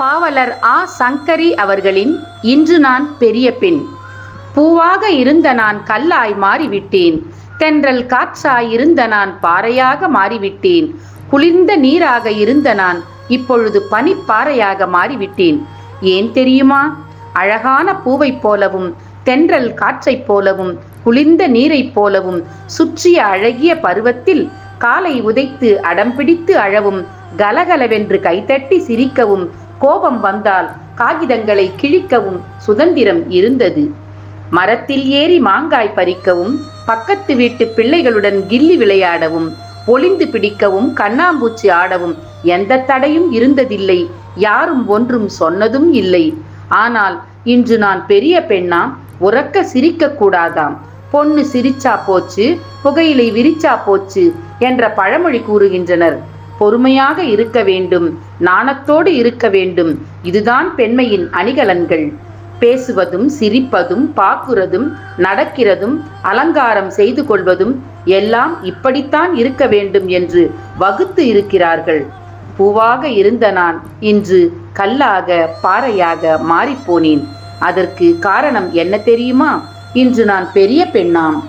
பாவலர் ஆ சங்கரி அவர்களின் இன்று நான் பெரிய பெண். பூவாக இருந்த நான் கல்லாய் மாறிவிட்டேன். தென்றல் காற்றாய் இருந்த நான் பாறையாக மாறிவிட்டேன். குளிர்ந்த நீராக இருந்த நான் இப்பொழுது பனிப்பாறையாக மாறிவிட்டேன். ஏன் தெரியுமா? அழகான பூவைப் போலவும் தென்றல் காற்றைப் போலவும் குளிர்ந்த நீரைப் போலவும் சுற்றிய அழகிய பருவத்தில் காலை உதைத்து அடம்பிடித்து அழவும் கலகலவென்று கைத்தட்டி சிரிக்கவும் கோபம் வந்தால் காகிதங்களை கிழிக்கவும் சுதந்திரம் இருந்தது. மரத்தில் ஏறி மாங்காய் பறிக்கவும் பக்கத்து வீட்டு பிள்ளைகளுடன் கில்லி விளையாடவும் ஒளிந்து பிடிக்கவும் கண்ணாம்பூச்சி ஆடவும் எந்த தடையும் இருந்ததில்லை. யாரும் ஒன்றும் சொன்னதும் இல்லை. ஆனால் இன்று நான் பெரிய பெண்ணா உறக்க சிரிக்க கூடாதாம். பொண்ணு சிரிச்சா போச்சு புகையிலை விரிச்சா போச்சு என்ற பழமொழி கூறுகின்றனர். பொறுமையாக இருக்க வேண்டும் நாணத்தோடு இருக்க வேண்டும். இதுதான் பெண்மையின் அணிகலன்கள். பேசுவதும் சிரிப்பதும் பாக்குறதும் நடக்கிறதும் அலங்காரம் செய்து கொள்வதும் எல்லாம் இப்படித்தான் இருக்க வேண்டும் என்று வகுத்து இருக்கிறார்கள். பூவாக இருந்த நான் இன்று கல்லாக பாறையாக மாறிப்போனேன். அதற்கு காரணம் என்ன தெரியுமா? இன்று நான் பெரிய பெண்ணாம்.